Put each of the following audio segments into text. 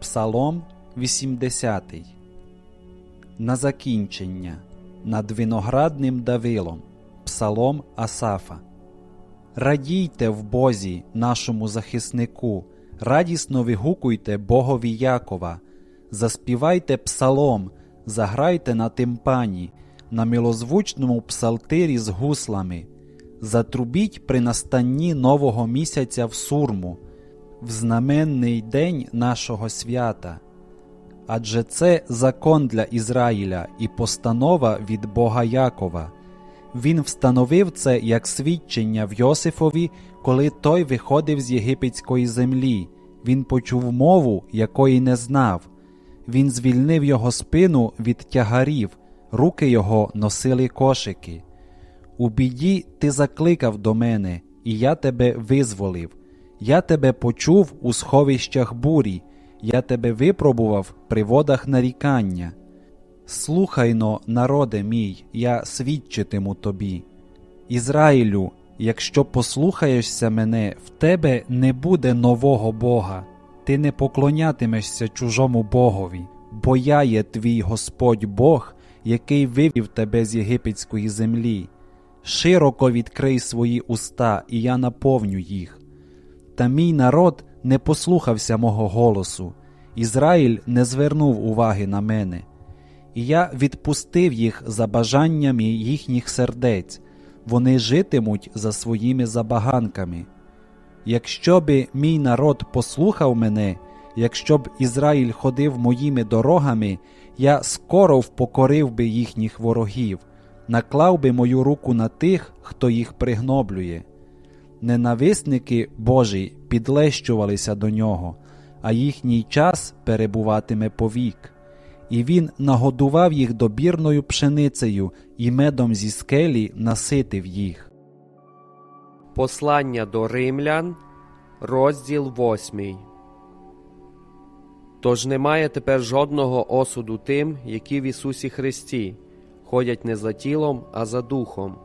Псалом 80. На закінчення над виноградним Давилом. Псалом Асафа. Радійте в Бозі, нашому захиснику, радісно вигукуйте Богові Якова, заспівайте псалом, заграйте на тимпані, на милозвучному псалтирі з гуслами, затрубіть при настанні нового місяця в сурму, в знаменний день нашого свята. Адже це закон для Ізраїля і постанова від Бога Якова. Він встановив це як свідчення в Йосифові, коли той виходив з єгипетської землі. Він почув мову, якої не знав. Він звільнив його спину від тягарів, руки його носили кошики. У біді ти закликав до мене, і я тебе визволив. Я тебе почув у сховищах бурі, я тебе випробував при водах нарікання. Слухайно, народе мій, я свідчитиму тобі. Ізраїлю, якщо послухаєшся мене, в тебе не буде нового Бога, ти не поклонятимешся чужому Богові, бо я є твій Господь Бог, який вивів тебе з єгипетської землі. Широко відкрий свої уста, і я наповню їх. Та мій народ не послухався мого голосу, Ізраїль не звернув уваги на мене. І я відпустив їх за бажаннями їхніх сердець, вони житимуть за своїми забаганками. Якщо би мій народ послухав мене, якщо б Ізраїль ходив моїми дорогами, я скоро впокорив би їхніх ворогів, наклав би мою руку на тих, хто їх пригноблює. Ненависники Божі підлещувалися до нього, а їхній час перебуватиме повік. І він нагодував їх добірною пшеницею і медом зі скелі наситив їх. Послання до римлян, розділ 8. Тож немає тепер жодного осуду тим, які в Ісусі Христі ходять не за тілом, а за духом.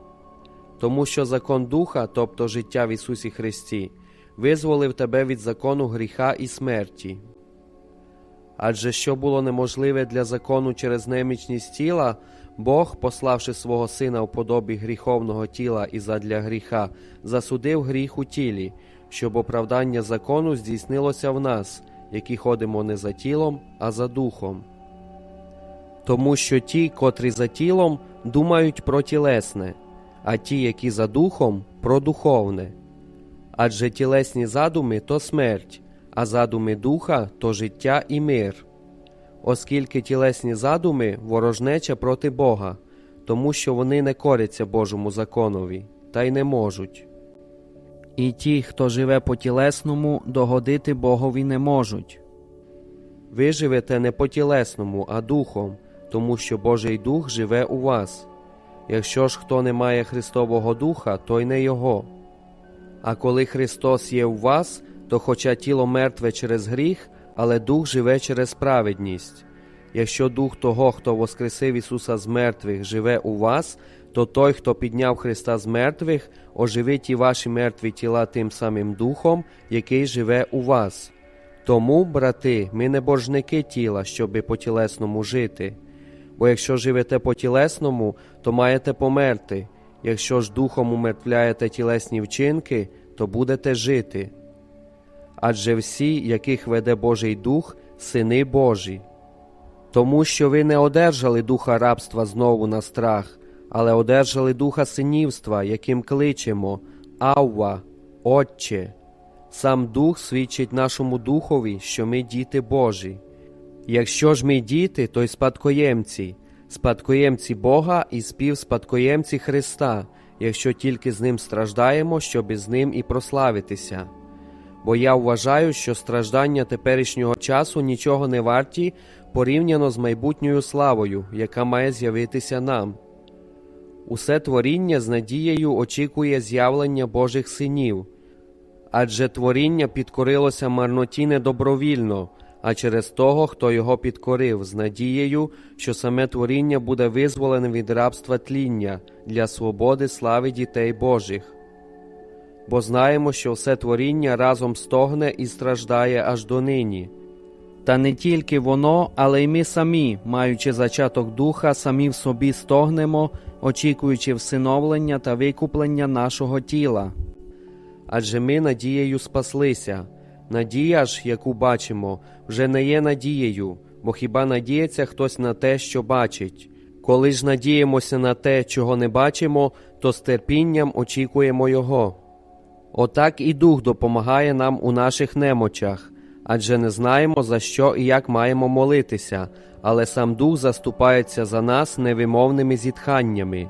Тому що закон духа, тобто життя в Ісусі Христі, визволив тебе від закону гріха і смерті. Адже що було неможливе для закону через немічність тіла, Бог, пославши свого Сина в подобі гріховного тіла і задля гріха, засудив гріх у тілі, щоб оправдання закону здійснилося в нас, які ходимо не за тілом, а за духом. Тому що ті, котрі за тілом, думають про тілесне, а ті, які за духом, про духовне. Адже тілесні задуми то смерть, а задуми духа то життя і мир. Оскільки тілесні задуми ворожнеча проти Бога, тому що вони не коряться Божому законові, та й не можуть. І ті, хто живе по тілесному, догодити Богові не можуть. Ви живете не по тілесному, а духом, тому що Божий Дух живе у вас. Якщо ж хто не має Христового Духа, то й не Його. А коли Христос є у вас, то хоча тіло мертве через гріх, але дух живе через праведність. Якщо дух того, хто воскресив Ісуса з мертвих, живе у вас, то той, хто підняв Христа з мертвих, оживить і ваші мертві тіла тим самим духом, який живе у вас. Тому, брати, ми не боржники тіла, щоби по тілесному жити. Бо якщо живете по тілесному, то маєте померти, якщо ж духом умертвляєте тілесні вчинки, то будете жити адже всі, яких веде Божий Дух, сини Божі. Тому що ви не одержали духа рабства знову на страх, але одержали духа синівства, яким кличемо Авва, Отче. Сам Дух свідчить нашому Духові, що ми діти Божі. Якщо ж ми діти, то й спадкоємці, спадкоємці Бога і співспадкоємці Христа, якщо тільки з ним страждаємо, щоб з ним і прославитися бо я вважаю, що страждання теперішнього часу нічого не варті порівняно з майбутньою славою, яка має з'явитися нам. Усе творіння з надією очікує з'явлення Божих синів, адже творіння підкорилося марноті не добровільно, а через того, хто його підкорив, з надією, що саме творіння буде визволене від рабства тління для свободи слави дітей Божих бо знаємо, що все творіння разом стогне і страждає аж донині. Та не тільки воно, але й ми самі, маючи зачаток духа, самі в собі стогнемо, очікуючи всиновлення та викуплення нашого тіла. Адже ми надією спаслися. Надія ж, яку бачимо, вже не є надією, бо хіба надіється хтось на те, що бачить. Коли ж надіємося на те, чого не бачимо, то з терпінням очікуємо його. Отак і Дух допомагає нам у наших немочах, адже не знаємо, за що і як маємо молитися, але сам Дух заступається за нас невимовними зітханнями.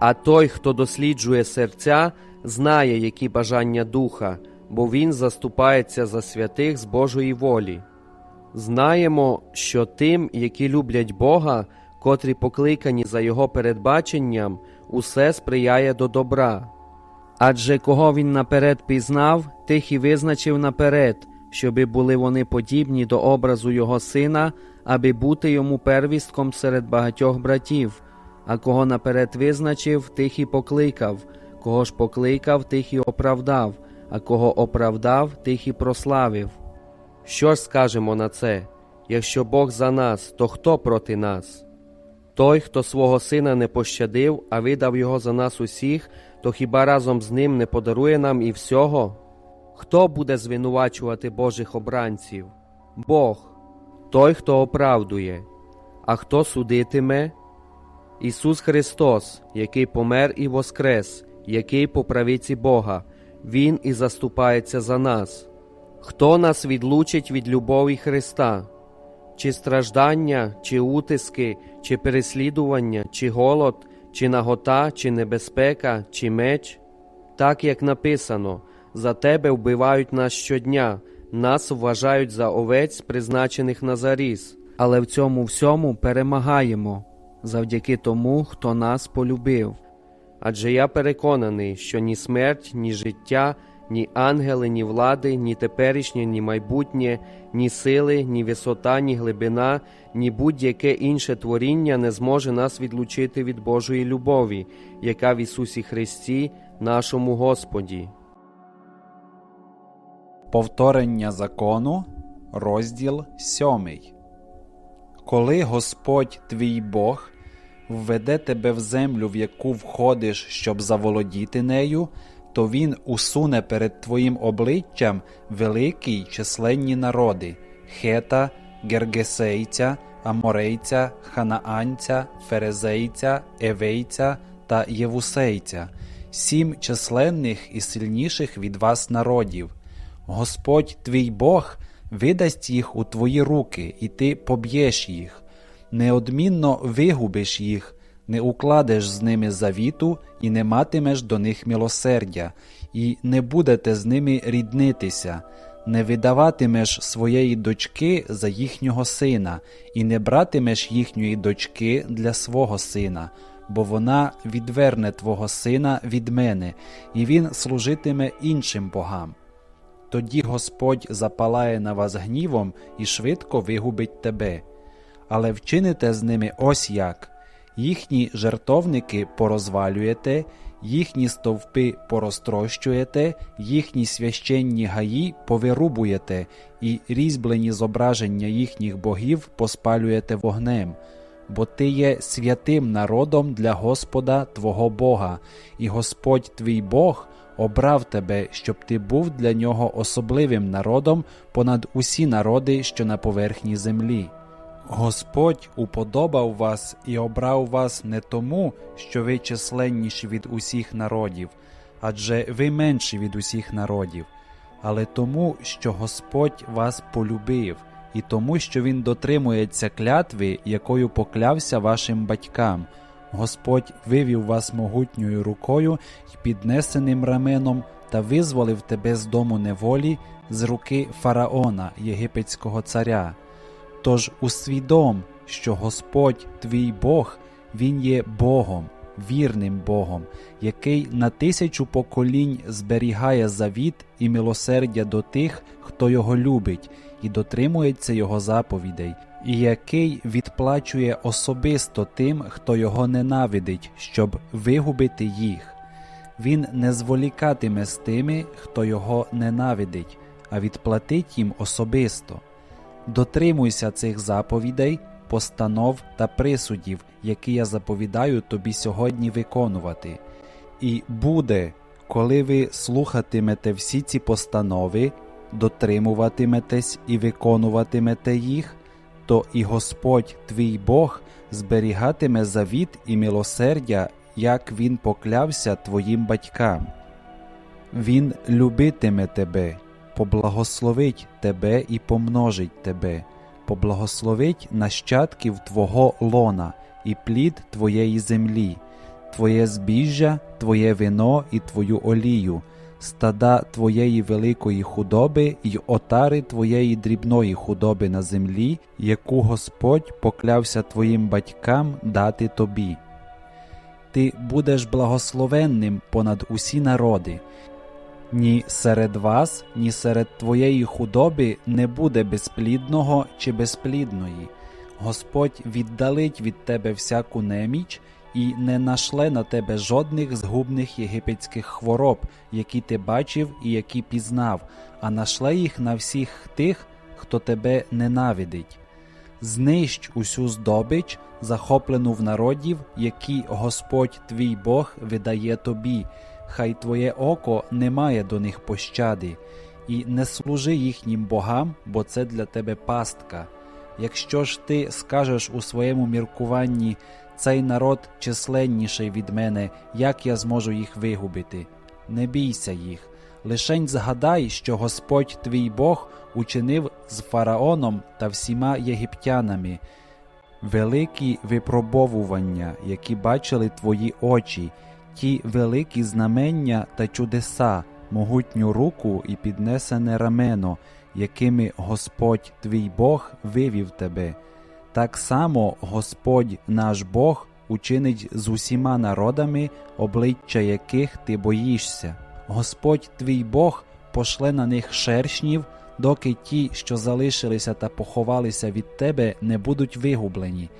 А той, хто досліджує серця, знає, які бажання духа, бо він заступається за святих з Божої волі. Знаємо, що тим, які люблять Бога, котрі покликані за Його передбаченням, усе сприяє до добра. Адже кого він наперед пізнав, тих і визначив наперед, щоби були вони подібні до образу його сина, аби бути йому первістком серед багатьох братів. А кого наперед визначив, тих і покликав, кого ж покликав, тих і оправдав, а кого оправдав, тих і прославив. Що ж скажемо на це? Якщо Бог за нас, то хто проти нас? Той, хто свого сина не пощадив, а видав його за нас усіх, то хіба разом з ним не подарує нам і всього? Хто буде звинувачувати Божих обранців? Бог, той, хто оправдує, а хто судитиме? Ісус Христос, який помер і воскрес, який по правиці Бога, Він і заступається за нас. Хто нас відлучить від любові Христа? Чи страждання, чи утиски, чи переслідування, чи голод, чи нагота, чи небезпека, чи меч? Так як написано, за тебе вбивають нас щодня, нас вважають за овець, призначених на заріз, але в цьому всьому перемагаємо завдяки тому, хто нас полюбив. Адже я переконаний, що ні смерть, ні життя, ні ангели, ні влади, ні теперішнє, ні майбутнє, ні сили, ні висота, ні глибина, ні будь-яке інше творіння не зможе нас відлучити від Божої любові, яка в Ісусі Христі, нашому Господі. Повторення закону, розділ 7. Коли Господь твій Бог введе тебе в землю, в яку входиш, щоб заволодіти нею, то він усуне перед твоїм обличчям великі й численні народи хета, гергесейця, аморейця, ханаанця, ферезейця, евейця та євусейця, сім численних і сильніших від вас народів. Господь твій Бог видасть їх у твої руки, і ти поб'єш їх, неодмінно вигубиш їх, не укладеш з ними завіту і не матимеш до них милосердя, і не будете з ними ріднитися, не видаватимеш своєї дочки за їхнього сина, і не братимеш їхньої дочки для свого сина, бо вона відверне твого сина від мене, і він служитиме іншим богам. Тоді Господь запалає на вас гнівом і швидко вигубить тебе. Але вчините з ними ось як їхні жертовники порозвалюєте, їхні стовпи порозтрощуєте, їхні священні гаї повирубуєте, і різьблені зображення їхніх богів поспалюєте вогнем. Бо ти є святим народом для Господа Твого Бога, і Господь твій Бог обрав тебе, щоб ти був для нього особливим народом понад усі народи, що на поверхні землі. Господь уподобав вас і обрав вас не тому, що ви численніші від усіх народів, адже ви менші від усіх народів, але тому, що Господь вас полюбив, і тому, що Він дотримується клятви, якою поклявся вашим батькам. Господь вивів вас могутньою рукою й піднесеним раменом та визволив тебе з дому неволі з руки фараона, єгипетського царя. Тож усвідом, що Господь твій Бог, Він є Богом, вірним Богом, який на тисячу поколінь зберігає завіт і милосердя до тих, хто його любить, і дотримується його заповідей, і який відплачує особисто тим, хто його ненавидить, щоб вигубити їх. Він не зволікатиме з тими, хто його ненавидить, а відплатить їм особисто. Дотримуйся цих заповідей, постанов та присудів, які я заповідаю тобі сьогодні виконувати. І буде, коли ви слухатимете всі ці постанови, дотримуватиметесь і виконуватимете їх, то і Господь твій Бог зберігатиме завіт і милосердя, як він поклявся твоїм батькам. Він любитиме тебе, поблагословить тебе і помножить тебе, поблагословить нащадків твого лона і плід твоєї землі, твоє збіжжя, твоє вино і твою олію, стада твоєї великої худоби й отари твоєї дрібної худоби на землі, яку Господь поклявся твоїм батькам дати тобі. Ти будеш благословенним понад усі народи. Ні серед вас, ні серед твоєї худоби не буде безплідного чи безплідної. Господь віддалить від тебе всяку неміч і не нашле на тебе жодних згубних єгипетських хвороб, які ти бачив і які пізнав, а нашле їх на всіх тих, хто тебе ненавидить. Знищ усю здобич, захоплену в народів, які Господь твій Бог видає тобі, хай твоє око не має до них пощади, і не служи їхнім богам, бо це для тебе пастка. Якщо ж ти скажеш у своєму міркуванні, цей народ численніший від мене, як я зможу їх вигубити? Не бійся їх. Лишень згадай, що Господь твій Бог учинив з фараоном та всіма єгиптянами великі випробовування, які бачили твої очі, ті великі знамення та чудеса, могутню руку і піднесене рамено, якими Господь твій Бог вивів тебе. Так само Господь наш Бог учинить з усіма народами, обличчя яких ти боїшся. Господь твій Бог пошле на них шершнів, доки ті, що залишилися та поховалися від тебе, не будуть вигублені.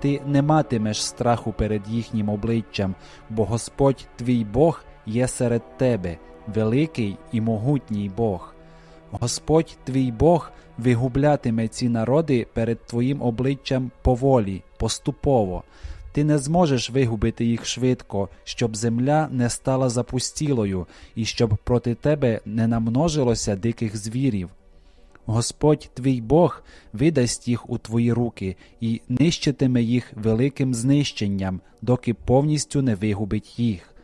Ти не матимеш страху перед їхнім обличчям, бо Господь твій Бог є серед тебе, великий і могутній Бог. Господь твій Бог вигублятиме ці народи перед твоїм обличчям поволі, поступово. Ти не зможеш вигубити їх швидко, щоб земля не стала запустілою, і щоб проти тебе не намножилося диких звірів. Господь твій Бог видасть їх у твої руки і нищитиме їх великим знищенням, доки повністю не вигубить їх.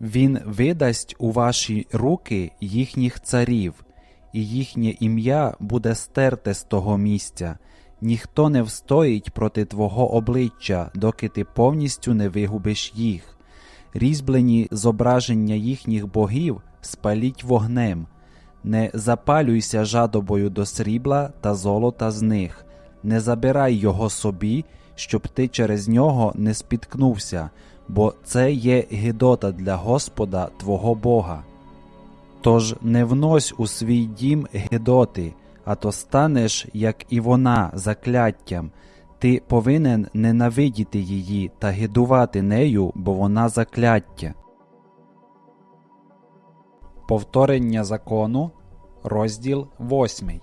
Він видасть у ваші руки їхніх царів, і їхнє ім'я буде стерте з того місця. Ніхто не встоїть проти твого обличчя, доки ти повністю не вигубиш їх. Різьблені зображення їхніх богів спаліть вогнем. Не запалюйся жадобою до срібла та золота з них, не забирай його собі, щоб ти через нього не спіткнувся, бо це є гидота для Господа твого Бога. Тож не внось у свій дім гидоти, а то станеш, як і вона, закляттям. Ти повинен ненавидіти її та гидувати нею, бо вона закляття. Повторення закону, розділ 8.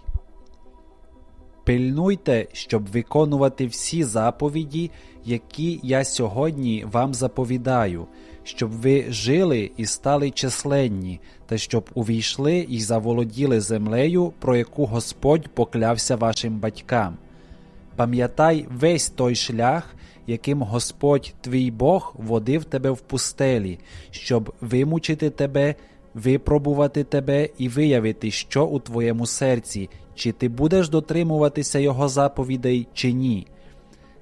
Пильнуйте, щоб виконувати всі заповіді, які я сьогодні вам заповідаю, щоб ви жили і стали численні, та щоб увійшли і заволоділи землею, про яку Господь поклявся вашим батькам. Пам'ятай весь той шлях, яким Господь твій Бог водив тебе в пустелі, щоб вимучити тебе, випробувати тебе і виявити, що у твоєму серці, чи ти будеш дотримуватися Його заповідей, чи ні.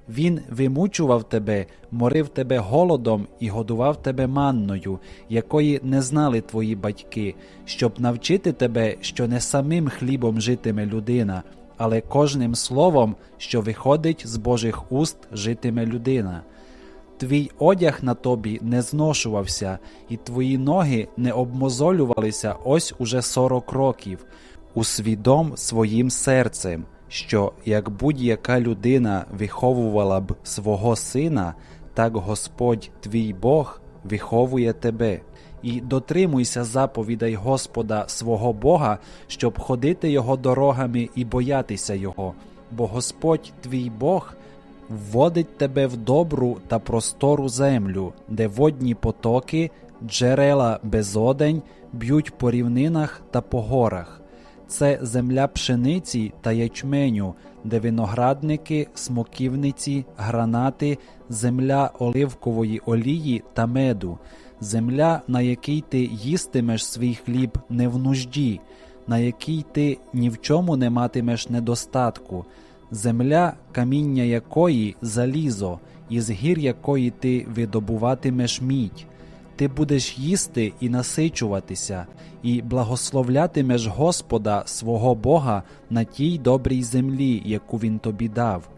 Він вимучував тебе, морив тебе голодом і годував тебе манною, якої не знали твої батьки, щоб навчити тебе, що не самим хлібом житиме людина, але кожним словом, що виходить з Божих уст, житиме людина. Твій одяг на тобі не зношувався, і твої ноги не обмозолювалися ось уже сорок років, усвідом своїм серцем, що як будь-яка людина виховувала б свого сина, так Господь твій Бог виховує тебе. І дотримуйся заповідей Господа свого Бога, щоб ходити Його дорогами і боятися Його, бо Господь твій Бог вводить тебе в добру та простору землю, де водні потоки, джерела безодень б'ють по рівнинах та по горах. Це земля пшениці та ячменю, де виноградники, смоківниці, гранати, земля оливкової олії та меду, земля, на якій ти їстимеш свій хліб не в нужді, на якій ти ні в чому не матимеш недостатку, земля, каміння якої залізо, із гір якої ти видобуватимеш мідь. Ти будеш їсти і насичуватися, і благословлятимеш Господа свого Бога на тій добрій землі, яку Він тобі дав.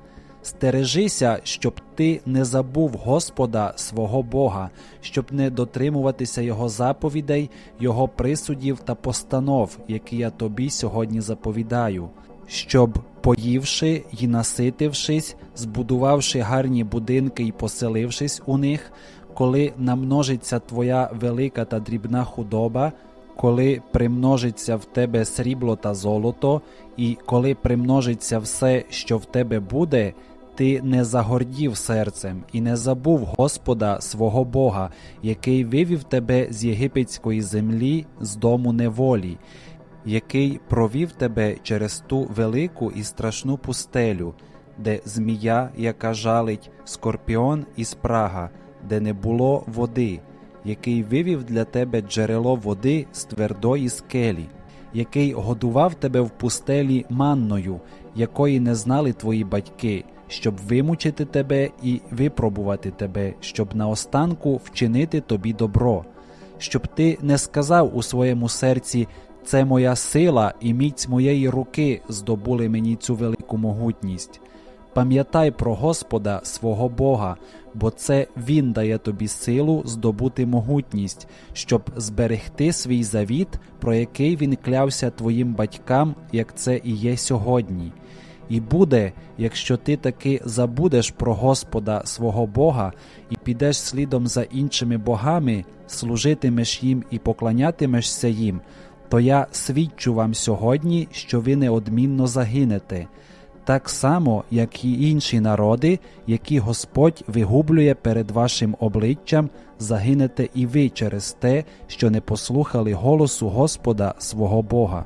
Стережися, щоб ти не забув Господа свого Бога, щоб не дотримуватися Його заповідей, Його присудів та постанов, які я тобі сьогодні заповідаю, щоб, поївши й наситившись, збудувавши гарні будинки і поселившись у них, коли намножиться твоя велика та дрібна худоба, коли примножиться в тебе срібло та золото, і коли примножиться все, що в тебе буде, ти не загордів серцем і не забув Господа свого Бога, який вивів тебе з єгипетської землі, з дому неволі, який провів тебе через ту велику і страшну пустелю, де змія, яка жалить, скорпіон і спрага, де не було води, який вивів для тебе джерело води з твердої скелі, який годував тебе в пустелі манною, якої не знали твої батьки, щоб вимучити тебе і випробувати тебе, щоб наостанку вчинити тобі добро, щоб ти не сказав у своєму серці це моя сила і міць моєї руки здобули мені цю велику могутність. Пам'ятай про Господа свого Бога, бо це Він дає тобі силу здобути могутність, щоб зберегти свій завіт, про який він клявся твоїм батькам, як це і є сьогодні. І буде, якщо ти таки забудеш про Господа свого Бога і підеш слідом за іншими богами, служитимеш їм і поклонятимешся їм, то я свідчу вам сьогодні, що ви неодмінно загинете так само, як і інші народи, які Господь вигублює перед вашим обличчям, загинете і ви через те, що не послухали голосу Господа свого Бога.